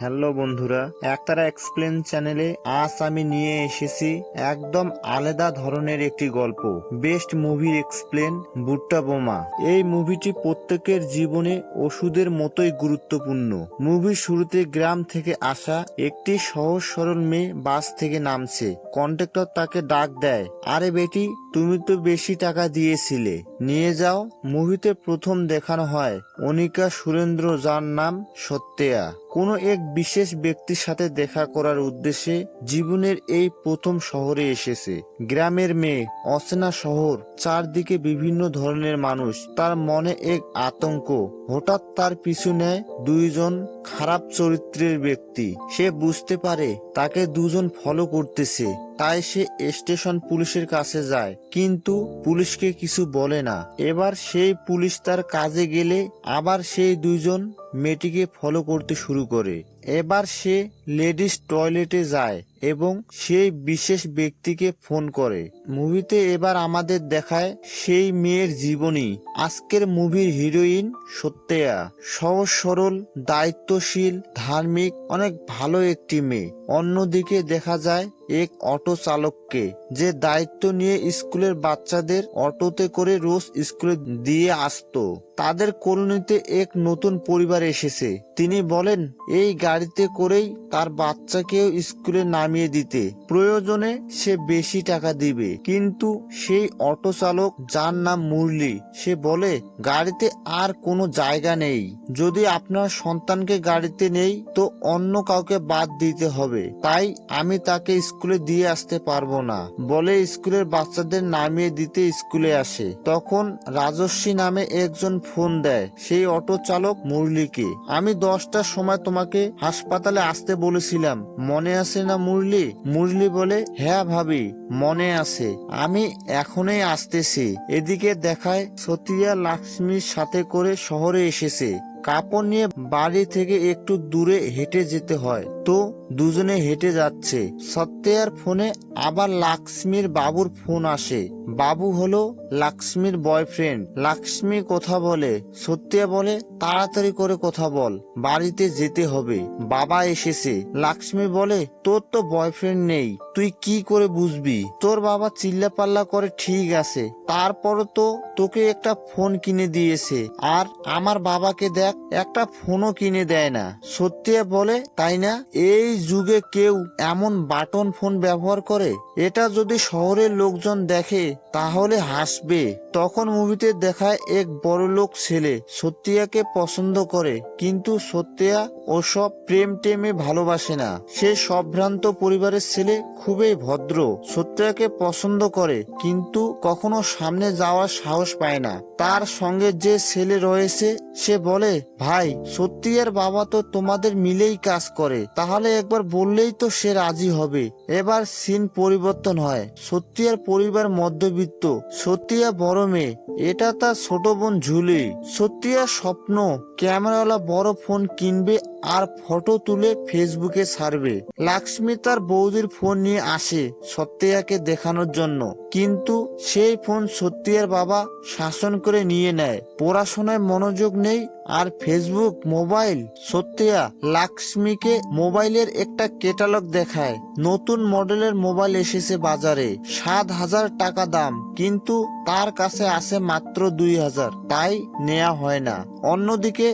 Hello বন্ধুরা, একতারা explain চ্যানেলে আজ আমি নিয়ে এসেছি একদম আলাদা ধরনের একটি গল্প, বেস্ট মুভি এক্সপ্লেন বুট্টা বোমা। এই মুভিটি প্রত্যেকের জীবনে ওষুধের মতোই গুরুত্বপূর্ণ। মুভির শুরুতে গ্রাম থেকে আসা একটি সহজ সরল মেয়ে বাস থেকে নামছে। কন্ট্রাক্টর তাকে ডাক দেয়, আরে বেটি, তুমি তো বেশি টাকা দিয়েছিলে। নিয়ে যাও। মুভিতে প্রথম দেখানো হয় অনিকা সুরেন্দ্র, যার নাম সত্যেয়া। কোনো এক বিশেষ ব্যক্তির সাথে দেখা করার উদ্দেশ্যে জীবনের এই প্রথম শহরে এসেছে। গ্রামের মেয়ে, অচেনা শহর, চারদিকে বিভিন্ন ধরনের মানুষ, তার মনে এক আতঙ্ক। হঠাৎ তার পিছু নেয় দুইজন খারাপ চরিত্রের ব্যক্তি। সে বুঝতে পারে তাকে দুজন ফলো করতেছে। তাই সে স্টেশন পুলিশের কাছে যায়। কিন্তু পুলিশকে কিছু বলে না। এবার সেই পুলিশ তার কাজে গেলে আবার সেই দুইজন মেয়েটিকে ফলো করতে শুরু করে। এবার সে লেডিস টয়লেটে যায়। এবং সেই বিশেষ ব্যক্তিকে ফোন করে। মুভিতে এবার আমাদের দেখায় সেই মেয়ের জীবনী। আজকের মুভির হিরোইন সত্যয়া। সহজ, সরল, দায়িত্বশীল, ধার্মিক, অনেক ভালো একটি মেয়ে। অন্যদিকে দেখা যায় এক অটো চালককে, যে দায়িত্ব নিয়ে স্কুলের বাচ্চাদের অটোতে করে রোজ স্কুলে দিয়ে আসতো। তাদের কলোনিতে এক নতুন পরিবার এসেছে। তিনি বলেন, এই গাড়িতে করেই তার বাচ্চাকেও স্কুলে নামিয়ে দিতে। প্রয়োজনে সে বেশি টাকা দিবে। কিন্তু সেই অটো চালক, যার নাম মুরলি, সে বলে, গাড়িতে আর কোনো জায়গা নেই। যদি আপনার সন্তানকে গাড়িতে নেই, তো অন্য কাউকে বাদ দিতে হবে। তাই আমি তাকে স্কুলে দিয়ে আসতে পারব না। বলে স্কুলের বাচ্চাদের নামিয়ে দিতে স্কুলে আসে। তখন রাজস্বী নামে একজন ফোন দেয়, সেই অটো চালক মুরলিকে। আমি দশটার সময় তোমাকে হাসপাতালে আসতে বলেছিলাম। মনে আছে না মুরলি মুরলি মুরলি বলে হ্যাঁ ভাবি, মনে আছে। আমি এখনই আসতেছি। এদিকে দেখায় সতিয়া লক্ষ্মীর সাথে করে শহরে এসেছে। কাপড় নিয়ে বাড়ি থেকে একটু দূরে হেঁটে যেতে হয়। তো দুজনে হেঁটে যাচ্ছে। সত্যের ফোনে আবার লাক্সমির বাবুর ফোন আসে। বাবু হলো লাক্সমির বয়ফ্রেন্ড। লাক্সমি কথা বলে, সত্যিয়া বলে, তাড়াতাড়ি করে কথা বল, বাড়িতে যেতে হবে। বাবা এসেছে। লাক্সমি বলে, তোর তো বয়ফ্রেন্ড নেই, তুই কি করে বুঝবি? তোর বাবা চিল্লা পাল্লা করে ঠিক আছে তারপর তো তোকে একটা ফোন কিনে দিয়েছে। আর আমার বাবাকে দেখ, একটা ফোনও কিনে দেয় না। সত্যিয়া বলে, তাই না? এই যুগে কেউ এমন বাটন ফোন ব্যবহার করে? এটা যদি শহরের লোকজন দেখে তাহলে হাসবে। তখন মুভিতে দেখায় এক বড় লোক ছেলে সত্যিয়াকে পছন্দ করে, কিন্তু সত্যিয়া ওসব প্রেম টেমে ভালোবাসে না। সে সম্ভ্রান্ত পরিবারের ছেলে, খুবই ভদ্র, সত্যিয়াকে পছন্দ করে, কিন্তু কখনো সামনে যাওয়ার সাহস পায় না। তার সঙ্গে যে ছেলে রয়েছে, সে বলে, ভাই, সত্যিয়ার বাবা তো তোমাদের মিলেই কাজ করে, তাহলে একবার বললেই তো সে রাজি হবে। এবার সিন পরিবর্তন হয়। সত্যিয়ার পরিবার মধ্যবিত্ত সত্যিয়া বড় মেয়ে, এটা তার ছোট বোন ঝুলি। সত্যিয়া স্বপ্ন, ক্যামেরাওয়ালা বড় ফোন কিনবে আর ফটো তুলে ফেসবুকে ছাড়বে। লাক্সমি তার বৌদির ফোন নিয়ে আসে সত্যিয়াকে দেখানোর জন্য। কিন্তু সেই ফোন সত্যিয়ার বাবা শাসন করে নিয়ে নেয়। পড়াশোনায় মনোযোগ নেই আর ফেসবুক মোবাইল, সত্যিয়া লাক্সমিকে মোবাইলের একটা ক্যাটালগ দেখায়। নতুন মডেলের মোবাইল এসেছে বাজারে সাত হাজার টাকা দাম, কিন্তু তার কাছে আছে মাত্র দুই হাজার তাই নেওয়া হয় না। অন্যদিকে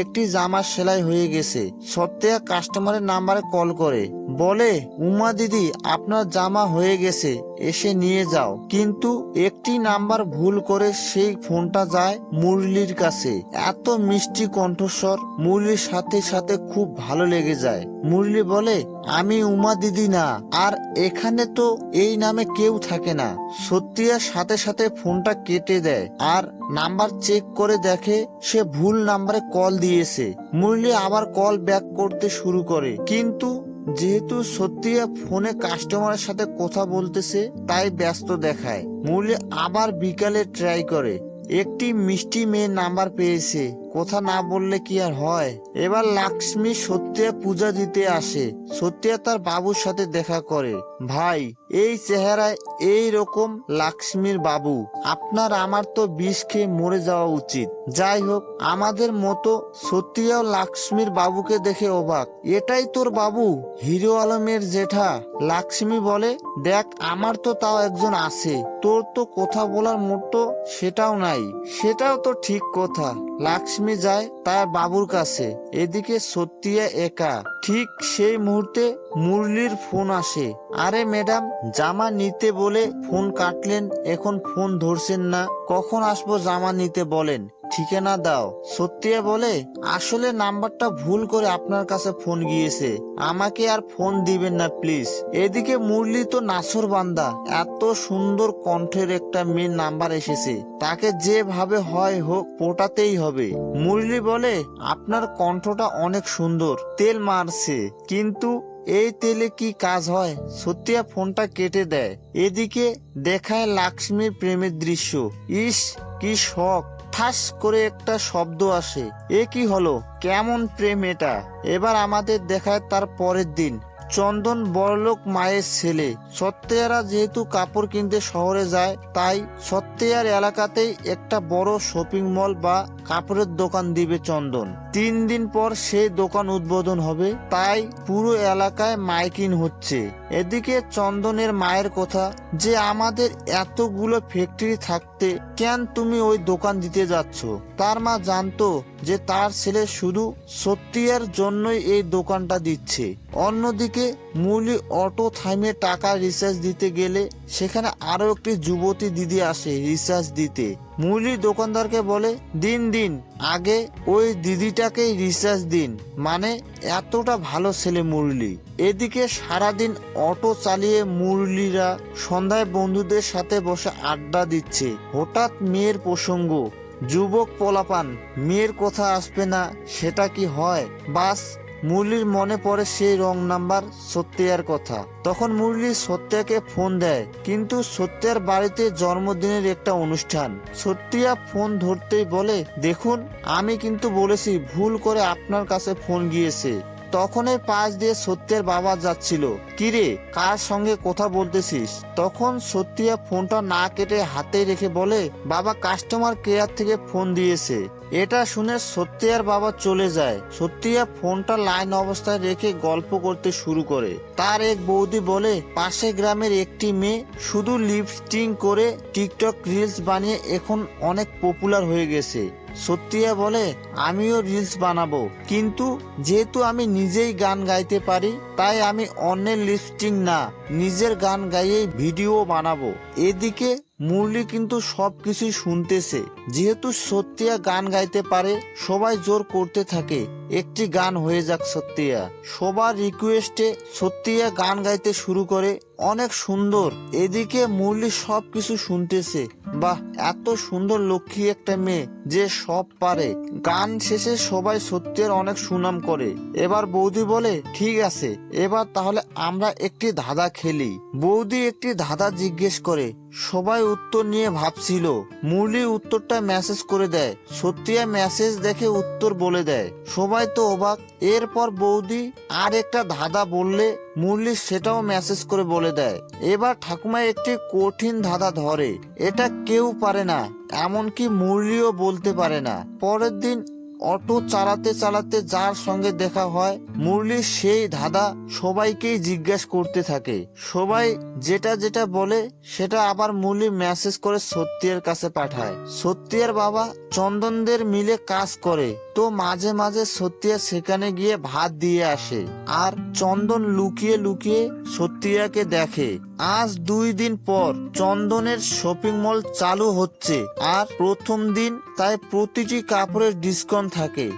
একটি জামা সেলাই হয়ে গেছে, সত্যিয়া কাস্টমারের নাম্বারে কল করে। বলে, উমা দিদি, আপনার জামা হয়ে গেছে, এসে নিয়ে যাও। কিন্তু একটি নাম্বার ভুল করে সেই ফোনটা যায় মুরলির কাছে। এত মিষ্টি কণ্ঠস্বর, মুরলির সাথে সাথে খুব ভালো লেগে যায়। মুরলি বলে, আমি উমা দিদি না, আর এখানে তো এই নামে কেউ থাকে না। সত্যিয়ার সাথে সাথে ফোনটা কেটে দেয়, আর নাম্বার চেক করে দেখে সে ভুল নাম্বারে কল দিয়েছে। মুরলি আবার কল ব্যাক করতে শুরু করে, কিন্তু যেহেতু সত্যিয়া ফোনে কাস্টমারের সাথে কথা বলতেছে, তাই ব্যস্ত দেখায়। মুরলি আবার বিকালে ট্রাই করে। একটি মিষ্টি মেয়ে নাম্বার পেয়েছে। কথা না বললে কি আর হয়? এবার লক্ষ্মী সত্যিয়া পূজা দিতে আসে। সত্যিয়া তার বাবুর সাথে দেখা করে। ভাই, এই চেহারায় এই রকম লক্ষ্মীর বাবু। আপনার আমার তো বিষ খেয়ে মরে যাওয়া উচিত। যাই হোক, আমাদের মতো সত্যিয়াও লক্ষ্মীর বাবুকে দেখে অবাক। এটাই তোর বাবু, হিরো আলমের জেঠা? লক্ষ্মী বলে, দেখ, আমার তো তাও একজন আছে। তোর তো কথা বলার মতো সেটাও নাই। সেটাও তো ঠিক কথা। লক্ষ্মী যায় তার বাবুর কাছে। এদিকে সত্যিয়া একা। ঠিক সেই মুহূর্তে মুরলির ফোন আসে। আরে ম্যাডাম, জামা নিতে বলে ফোন কাটলেন, এখন ফোন ধরছেন না। কখন আসব জামা নিতে বলেন? ঠিকানা দাও। সত্যিয়া বলে, আসলে নাম্বারটা ভুল করে আপনার কাছে ফোন গিয়েছে। আমাকে আর ফোন দিবেন না, প্লিজ। এদিকে মুরলি তো নাসর বান্দা। এত সুন্দর কণ্ঠের একটা মেয়ের নাম্বার এসেছে। তাকে যেভাবে হয় হোক, পোটাতেই হবে। মুরলি বলে, আপনার কণ্ঠটা অনেক সুন্দর, তেল মারছে। কিন্তু এই তেলে কি কাজ হয়? সত্যিয়া ফোনটা কেটে দেয়। এদিকে দেখায় লক্ষ্মীর প্রেমের দৃশ্য। ইস, কি শখ। ঠাস করে একটা শব্দ আসে। এ কি হলো? কেমন প্রেম এটা? এবার আমাদের দেখায় তার পরের দিন। চন্দন বড়লোক মায়ের ছেলে। সত্যিয়ারা যেহেতু কাপড় কিনতে শহরে যায়, তাই সত্যিয়ার এলাকাতেই একটা বড় শপিং মল বা কাপড়ের দোকান দিবে চন্দন। তিন দিন পর সে দোকান উদ্বোধন হবে, তাই পুরো এলাকায় মাইকিং হচ্ছে। এদিকে চন্দনের মায়ের কথা, যে আমাদের এতগুলো ফ্যাক্টরি থাকতে কেন তুমি ওই দোকান দিতে যাচ্ছ? তার মা জানতো যে তার ছেলে শুধু সত্যিয়ার জন্যই এই দোকানটা দিচ্ছে। অন্যদিকে মূলি অটো থামিয়ে টাকা রিচার্জ দিতে গেলে সেখানে আরও একটি যুবতী দিদি আসে রিচার্জ দিতে। মুরলি দোকানদারকে বলে, দিন দিন, আগে ওই দিদিটাকেই রিচার্জ দিন। মানে এতটা ভালো ছেলে মুরলি। এদিকে সারাদিন অটো চালিয়ে মুরলিরা সন্ধ্যায় বন্ধুদের সাথে বসে আড্ডা দিচ্ছে। হঠাৎ মেয়ের প্রসঙ্গ, যুবক পোলাপান, মেয়ের কথা আসবে না, সেটা কি হয়? বাস মুরলির মনে পড়ে সেই রং নাম্বার সত্যিয়ার কথা। তখন মুরলি সত্যাকে ফোন দেয়, কিন্তু সত্যার বাড়িতে জন্মদিনের একটা অনুষ্ঠান। সত্যিয়া ফোন ধরতেই বলে, দেখুন, আমি কিন্তু বলেছি, ভুল করে আপনার কাছে ফোন গিয়েছে। তখনই পাশ দিয়ে সত্যের বাবা যাচ্ছিল। কিরে, কার সঙ্গে কথা বলতেছিস? তখন সত্যিয়া ফোনটা না কেটে হাতে রেখে বলে, বাবা কাস্টমার কেয়ার থেকে ফোন দিয়েছে। এটা শুনে সত্যিয়ার বাবা চলে যায় সত্যিয়া ফোনটা লাইন অবস্থায় রেখে গল্প করতে শুরু করে। তার এক বৌদি বলে, পাশে গ্রামের একটি মেয়ে শুধু লিপস্টিং করে টিকটক রিলস বানিয়ে এখন অনেক পপুলার হয়ে গেছে। সত্যিয়া বলে আমিও রিলস বানাবো। কিন্তু যেহেতু আমি নিজেই গান গাইতে পারি তাই আমি অন্যের লিপস্টিং না, নিজের গান গাইয়েই ভিডিও বানাবো। এদিকে মুরলি কিন্তু সবকিছুই শুনতেছে। যেহেতু সত্যিয়া গান গাইতে পারে, সবাই জোর করতে থাকে, একটি গান হয়ে যাক সত্যিয়া। সবার রিকোয়েস্টে সত্যিয়া গান গাইতে শুরু করে, অনেক সুন্দর। এদিকে মুরলি সবকিছু শুনতেছে। বাহ, এত সুন্দর লক্ষ্মী একটা মেয়ে যে সব পারে। গান শেষে সবাই সত্যের অনেক সুনাম করে। এবার বৌদি বলে, ঠিক আছে এবার তাহলে আমরা একটি ধাঁধা খেলি। বৌদি একটি ধাঁধা জিজ্ঞেস করে, সবাই উত্তর নিয়ে ভাবছিল, মুরলি উত্তরটা মেসেজ করে দেয়, সত্যিয়া মেসেজ দেখে উত্তর বলে দেয়। সবাই তো অবাক, এরপর বৌদি আর একটা ধাঁধা বললে, মুরলি সেটাও মেসেজ করে বলে দেয়। এবার ঠাকুমা একটি কঠিন ধাঁধা ধরে, এটা কেউ পারে না, এমনকি মুরলিও বলতে পারে না। পরের দিন অটো চালাতে চালাতে যার সঙ্গে দেখা হয়, মুরলির সেই ধাঁধা সবাইকেই জিজ্ঞেস করতে থাকে। সবাই যেটা যেটা বলে, সেটা আবার মুরলি মেসেজ করে সত্যিয়ার কাছে পাঠায়। সত্যিয়ার বাবা চন্দনদের মিলে কাজ করে, তো মাঝে মাঝে সত্যিয়া সেখানে গিয়ে ভাত দিয়ে আসে। আর চন্দন লুকিয়ে লুকিয়ে সত্যিয়াকে দেখে। আজ দুই দিন পর চন্দনের শপিং মল চালু হচ্ছে। আর প্রথম দিন তাই প্রতিটি কাপড়ের ডিসকাউন্ট থাকে।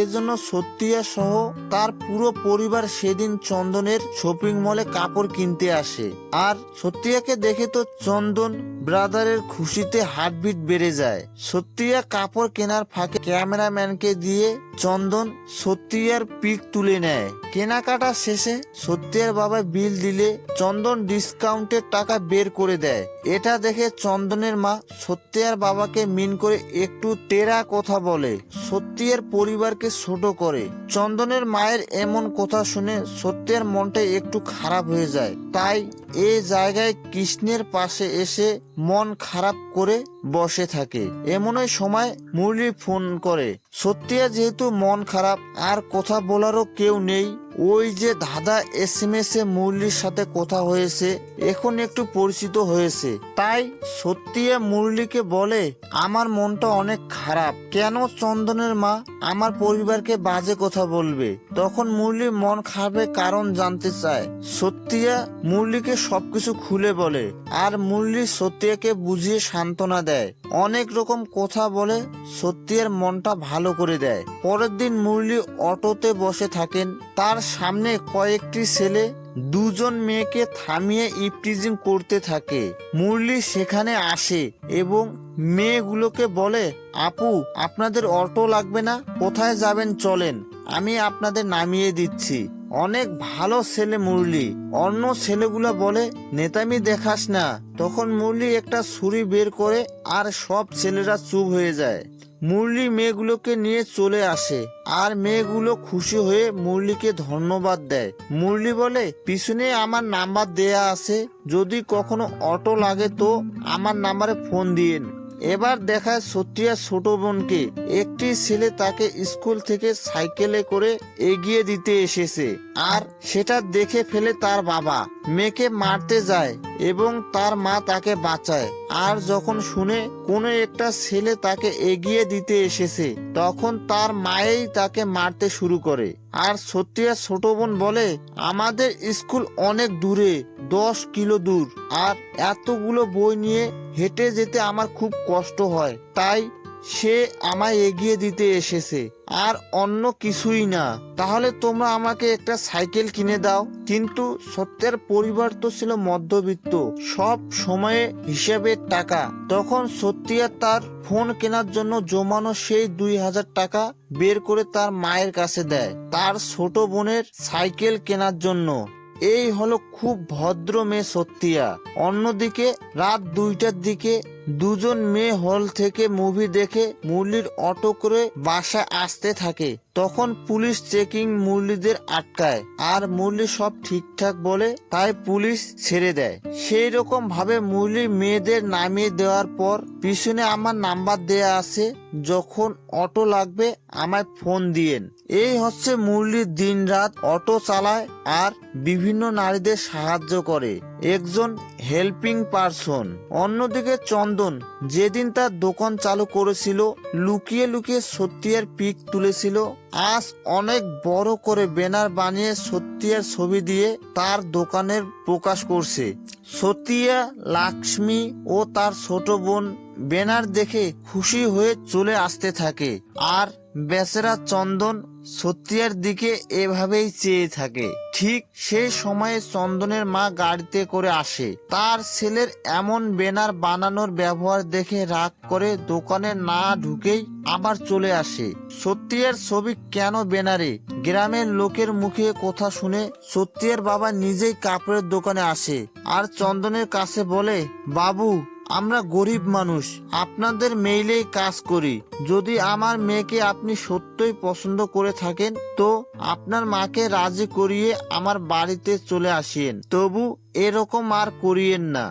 এজন্য সত্যিয়া সহ তার পুরো পরিবার সেদিন চন্দনের শপিং মলে কাপড় কিনতে আসে। আর সত্যিয়াকে দেখে তো চন্দন ব্রাদারের খুশিতে হার্টবিট বেড়ে যায়। সত্যিয়া কাপড় কেনার ফাঁকে ক্যামেরাম্যানকে দিয়ে চন্দন সত্যিয়ার পিক তুলে নেয়। কেনাকাটা শেষে সত্যিয়ার বাবা বিল দিলে চন্দন ডিসকাউন্টের টাকা বের করে দেয়। এটা দেখে চন্দনের মা সত্যিয়ার বাবাকে মিন করে একটু টেরা কথা বলে সত্যিয়ার পরিবারকে ছোট করে। চন্দনের মায়ের এমন কথা শুনে সত্যিয়ার মনটা একটু খারাপ হয়ে যায়। তাই এই জায়গায় কৃষ্ণের পাশে এসে মন খারাপ করে বসে থাকে। এমনই সময় মুরলি ফোন করে, সত্যিয়া, যেহেতু মন খারাপ, আর কথা বলারও কেউ নেই ওই যে দাদা এস এম এস এ মুরলির সাথে কথা হয়েছে, এখন একটু পরিচিত হয়েছে। তাই সত্যি মুরলিকে বলে, আমার মনটা অনেক খারাপ। কেন চন্দনের মা আমার পরিবারকে বাজে কথা বলবে? তখন মুরলি মন খারাপের কারণ জানতে চায়। সত্যিয়া মুরলিকে সবকিছু খুলে বলে, আর মুরলি সত্যিয়াকে বুঝিয়ে সান্ত্বনা দেয়। অনেক রকম কথা বলে সত্যিয়ার মনটা ভালো করে দেয়। পরের দিন মুরলি অটোতে বসে থাকেন তার সামনে কয়েকটি ছেলে দুজন মেয়েকে থামিয়ে ইপটিজিং করতে থাকে। মুরলি সেখানে আসে এবং মেয়েগুলোকে বলে, আপু, আপনাদের অটো লাগবে না? কোথায় যাবেন? চলেন। আমি আপনাদের নামিয়ে দিচ্ছি। অনেক ভালো ছেলে মুরলি। অন্য ছেলেগুলো বলে, নেতামি দেখাস না। তখন মুরলি একটা ছুরি বের করে আর সব ছেলেরা চুপ হয়ে যায়। মুরলি মেয়েগুলোকে নিয়ে চলে আসে আর মেয়েগুলো খুশি হয়ে মুরলিকে ধন্যবাদ দেয়। মুরলি বলে, পিছনে আমার নাম্বার দেয়া আছে। যদি কখনো অটো লাগে তো আমার নাম্বারে ফোন দিয়েন এবার দেখায় সত্যিয়া ছোট বোনকে। একটি ছেলে তাকে স্কুল থেকে সাইকেলে করে এগিয়ে দিতে এসেছে আর সেটা দেখে ফেলে তার বাবা। মেয়েকে মারতে যায়। এবং তার মা তাকে বাঁচায়। আর যখন শুনে কোনো একটা ছেলে তাকে এগিয়ে দিতে এসেছে, তখন তার মায়েই তাকে মারতে শুরু করে। আর সত্যিয়া ছোট বোন বলে, আমাদের স্কুল অনেক দূরে, দশ কিলো দূর। আর এতগুলো বই নিয়ে হেঁটে যেতে আমার খুব কষ্ট হয়। তাই সে আমায় এগিয়ে দিতে এসেছে, আর অন্য কিছুই না। তাহলে তোমরা আমাকে একটা সাইকেল কিনে দাও। কিন্তু সত্যের পরিবার তো ছিল মধ্যবিত্ত, সব সময়ে হিসেবের টাকা। তখন সত্যিয়া তার ফোন কেনার জন্য জমানো সেই দুই হাজার টাকা বের করে তার মায়ের কাছে দেয়, তার ছোট বোনের সাইকেল কেনার জন্য। এই হলো খুব ভদ্র মেয়ে সত্যিয়া। অন্যদিকে রাত দুইটার দিকে দুজন মেয়ে হল থেকে মুভি দেখে মুরলির অটো করে বাসায় আসতে থাকে। তখন পুলিশ চেকিং মুরলিদের আটকায় আর মুরলি সব ঠিকঠাক বলে তাই পুলিশ ছেড়ে দেয়। সেই রকম ভাবে মুরলি মেয়েদের নামিয়ে দেওয়ার পর পিছনে আমার নাম্বার দেয়া আছে, যখন অটো লাগবে আমায় ফোন দিয়েন। এই হচ্ছে মুরলির দিন রাত অটো চালায় আর বিভিন্ন নারীদের সাহায্য করে। একজন হেল্পিং পারসন, অন্যদিকে চন্দন, যেদিন তার দোকান চালু করেছিল, লুকিয়ে লুকিয়ে সত্যিয়ার পিক তুলেছিল। আজ অনেক বড় করে ব্যানার বানিয়ে সত্যিয়ার ছবি দিয়ে তার দোকানের প্রকাশ করছে। সত্যিয়া, লক্ষ্মী ও তার ছোট বোন ব্যানার দেখে খুশি হয়ে চলে আসতে থাকে। আর বেচারা চন্দন সত্যিয়ার দিকে এভাবেই চেয়ে থাকে। ঠিক সে সময়ে চন্দনের মা গাড়িতে করে আসে। তার ছেলের এমন বেনার বানানোর ব্যবহার দেখে রাগ করে দোকানে না ঢুকেই আবার চলে আসে। সত্যিয়ার ছবি কেন বেনারে? গ্রামের লোকের মুখে কথা শুনে সত্যিয়ার বাবা নিজেই কাপড়ের দোকানে আসে আর চন্দনের কাছে বলে, বাবু আমরা গরিব মানুষ, আপনাদের মেইলেই কাজ করি। যদি আমার মেয়েকে আপনি সত্যই পছন্দ করে থাকেন, তো আপনার মাকে রাজি করিয়ে আমার বাড়িতে চলে আসিয়েন তবু এরকম আর করিয়েন না।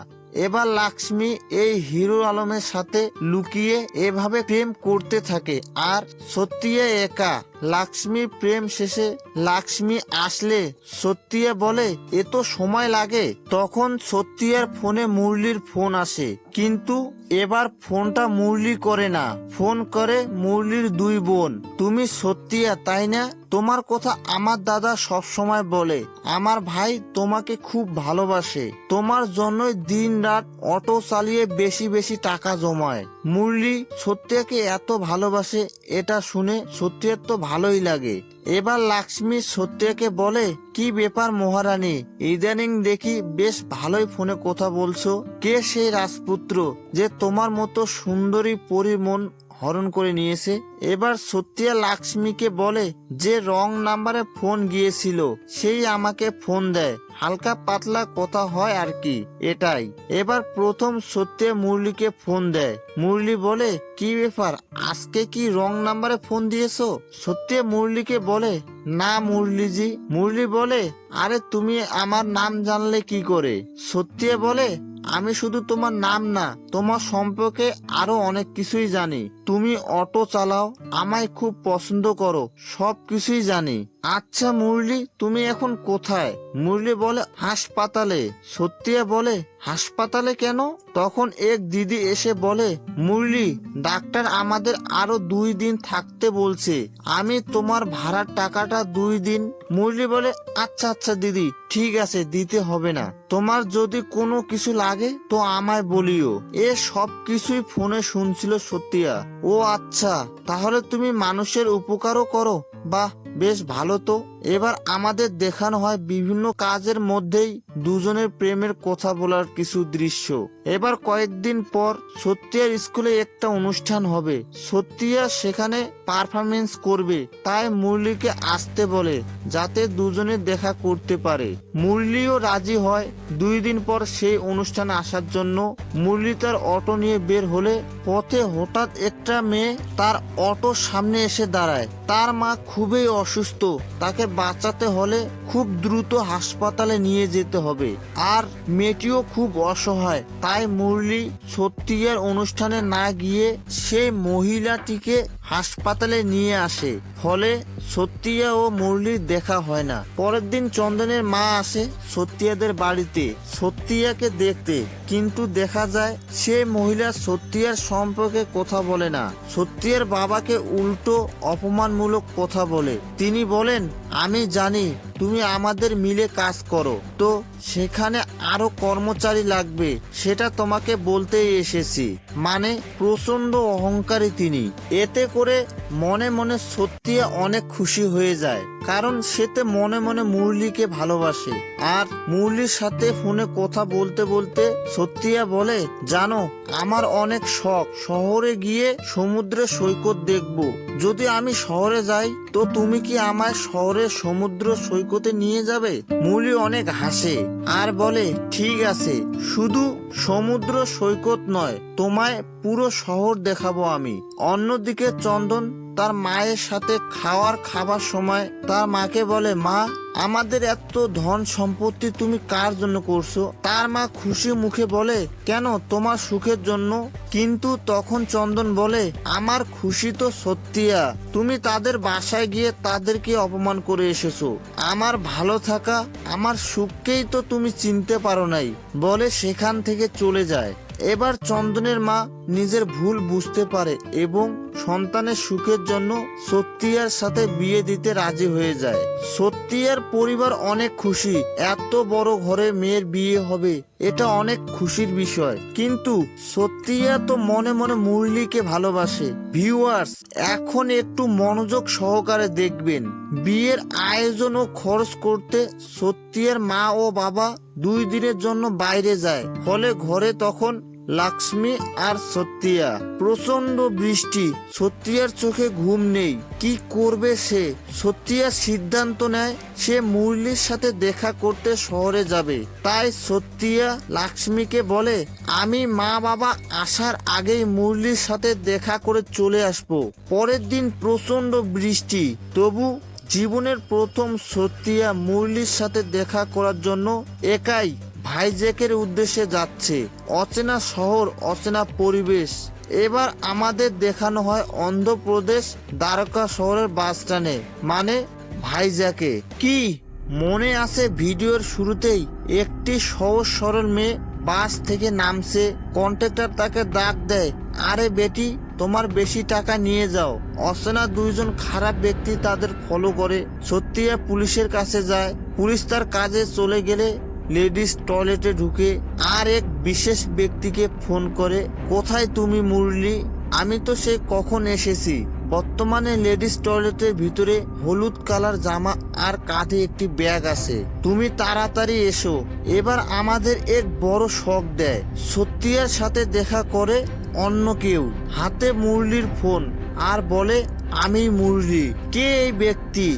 এবার লক্ষ্মী এই হিরো আলমের সাথে লুকিয়ে এভাবে প্রেম করতে থাকে, আর সত্যিয়া একা। লক্ষ্মীর প্রেম শেষে লক্ষ্মী আসলে সত্যিয়া বলে, এ তো সময় লাগে। তখন সত্যিয়ার ফোনে মুরলির ফোন আসে। কিন্তু এবার ফোনটা মুরলি করে না। ফোন করে মুরলির দুই বোন। তুমি সত্যিয়া, তাই না? তোমার কথা আমার দাদা সব সময় বলে। আমার ভাই তোমাকে খুব ভালোবাসে। তোমার জন্যই দিন রাত অটো চালিয়ে বেশি বেশি টাকা জমায়। মুরলি সত্যাকে এত ভালোবাসে, এটা শুনে সত্যের তো ভালোই লাগে। এবার লাক্ষ্মী সত্যাকে বলে, কি ব্যাপার মহারানী? ইদানিং দেখি বেশ ভালোই ফোনে কথা বলছো। কে সেই রাজপুত্র যে তোমার মতো সুন্দরী পরীর মন হরণ করে নিয়েছে এবার সত্যিয়া লাক্সমিকে বলে যে রং নাম্বারে ফোন গিয়েছিল, সেই আমাকে ফোন দেয়। হালকা পাতলা কথা হয় আর কি, এটাই। এবার প্রথম সত্যে মুরলিকে ফোন দেয়। মুরলি বলে, কি ব্যাপার, আজকে কি রং নাম্বারে ফোন দিয়েছ? সত্যে মুরলিকে বলে, না মুরলিজি। মুরলি বলে, আরে তুমি আমার নাম জানলে কি করে? সত্যিয়ে বলে আমি শুধু তোমার নাম না, তোমার সম্পর্কে আরও অনেক কিছুই জানি। তুমি অটো চালাও, আমায় খুব পছন্দ করো সব কিছুই জানি। আচ্ছা মুরলি, তুমি এখন কোথায়? মুরলি বলে, হাসপাতালে। সত্যিয়া বলে, হাসপাতালে কেন? তখন এক দিদি এসে বলে, মুরলি, ডাক্তার আমাদের আরও দুই দিন থাকতে বলছে। আমি তোমার ভাড়ার টাকাটা দুই দিন। মুরলি বলে আচ্ছা আচ্ছা দিদি, ঠিক আছে, দিতে হবে না। তোমার যদি কোনো কিছু লাগে, তো আমায় বলিও। এ সব কিছুই ফোনে শুনছিল সত্যিয়া। ও আচ্ছা তাহলে তুমি মানুষের উপকারও করো। বাহ বেশ ভালো তো। এবার আমাদের দেখানো হয় বিভিন্ন কাজের মধ্যেই দুজনের প্রেমের কথা বলার কিছু দৃশ্য। এবার কয়েকদিন পর সত্যিয়ার স্কুলে একটা অনুষ্ঠান হবে। সত্যিয়া সেখানে পারফরমেন্স করবে, তাই মুরলিকে আসতে বলে, যাতে দুজনে দেখা করতে পারে। মুরলিও রাজি হয় দুই দিন পর সেই অনুষ্ঠানে আসার জন্য। মুরলি তার অটো নিয়ে বের হলে পথে হঠাৎ একটা মেয়ে তার অটোর সামনে এসে দাঁড়ায়। তার মা খুবই অসুস্থ, তাকে বাঁচাতে হলে খুব দ্রুত হাসপাতালে নিয়ে যেতে হবে। আর মেয়েটিও খুব অসহায়, তাই মুরলি সত্যিকার অনুষ্ঠানে না গিয়ে সেই মহিলাটিকে হাসপাতালে নিয়ে আসে। ফলে সত্যিয়া ও মুরলির দেখা হয় না। পরের দিন চন্দনের মা আসে সত্যিয়াদের বাড়িতে। সত্যিয়াকে দেখতে। কিন্তু দেখা যায়, সে মহিলা সত্যিয়ার সম্পর্কে কথা বলে না। সত্যিয়ার বাবাকে উল্টো অপমানমূলক কথা বলে। তিনি বলেন, আমি জানি, তুমি আমাদের মিলে কাজ করো। তো সেখানে আরও কর্মচারী লাগবে, সেটা তোমাকে বলতেই এসেছি। মানে প্রচণ্ড অহংকারী তিনি। এতে করে মনে মনে সত্যি অনেক খুশি হয়ে যায়, কারণ সেতে মনে মনে মুরলিকে ভালোবাসে। আর মুরলির সাথে ফোনে কথা বলতে বলতে সত্যিয়া বলে, জানো, আমার অনেক শখ, শহরে গিয়ে সমুদ্রে সৈকত দেখব। যদি আমি শহরে যাই, তো তুমি কি আমায় শহরে সমুদ্র সৈকতে নিয়ে যাবে? মুরলি অনেক হাসে। আর বলে, ঠিক আছে, শুধু সমুদ্র সৈকত নয়, তোমায় পুরো শহর দেখাবো আমি। অন্যদিকে চন্দন তার মায়ের সাথে খাওয়ার খাবার সময় তার মাকে বলে, মা, আমাদের এত ধন সম্পত্তি তুমি কার জন্য করছ? তার মা খুশি মুখে বলে, কেন? তোমার সুখের জন্য। কিন্তু তখন চন্দন বলে, আমার খুশি তো সত্যিয়া। তুমি তাদের বাসায় গিয়ে তাদেরকে অপমান করে এসেছ। আমার ভালো থাকা, আমার সুখকেই তো তুমি চিনতে পারো নাই। বলে সেখান থেকে চলে যায়। এবার চন্দনের মা নিজের ভুল বুঝতে পারে এবং সন্তানের সুখের জন্য সত্যিয়ার সাথে বিয়ে দিতে রাজি হয়ে যায়। সত্যিয়ার পরিবার অনেক খুশি। এত বড় ঘরে মেয়ের বিয়ে হবে, এটা অনেক খুশির বিষয়। কিন্তু সত্যিয়া তো মনে মনে মুরলিকে ভালোবাসে। ভিউয়ার্স, এখন একটু মনোযোগ সহকারে দেখবেন। বিয়ের আয়োজন ও খরচ করতে সত্যিয়ার মা ও বাবা দুই দিনের জন্য বাইরে যায়। ফলে ঘরে তখন লক্ষ্মী আর সত্যিয়া। প্রচণ্ড বৃষ্টি, সত্যিয়ার চোখে ঘুম নেই। কি করবে সে? সত্যিয়া সিদ্ধান্ত নেয়, সে মুরলির সাথে দেখা করতে শহরে যাবে। তাই সত্যিয়া লক্ষ্মীকে বলে, আমি মা বাবা আসার আগেই মুরলির সাথে দেখা করে চলে আসব। পরের দিন প্রচণ্ড বৃষ্টি। তবু জীবনের প্রথম সত্যিয়া মুরলির সাথে দেখা করার জন্য একাই ভাইজ্যাকের উদ্দেশ্যে যাচ্ছে। অচেনা শহর, অচেনা পরিবেশ। এবার আমাদের দেখানো হয় অন্ধ্রপ্রদেশ দ্বারকা শহরের বাস স্ট্যান্ডে। মানে ভাইজ্যাকে। কি মনে আছে ভিডিওর শুরুতেই? একটি সহজ সরল মেয়ে বাস থেকে নামছে। কন্ট্রাক্টর তাকে ডাক দেয়, আরে বেটি তোমার বেশি টাকা নিয়ে যাও। অচেনা দুইজন খারাপ ব্যক্তি তাদের ফলো করে। সত্যিয়া পুলিশের কাছে যায়। পুলিশ তার কাজে চলে গেলে লেডিস টয়লেটে ঢুকে আর এক বিশেষ ব্যক্তিকে ফোন করে, কোথায় তুমি মুরলি? আমি তো সে কখন এসেছি? বর্তমানে লেডিস টয়লেটের ভিতরে হলুদ কালার জামা আর কাঁধে একটি ব্যাগ আছে। তুমি তাড়াতাড়ি এসো। এবার আমাদের এক বড় শখ দেয়। সত্যিয়ার সাথে দেখা করে অন্য কেউ। হাতে মুরলির ফোন। আর বলে, আমি মুরলি। কে এই ব্যক্তি?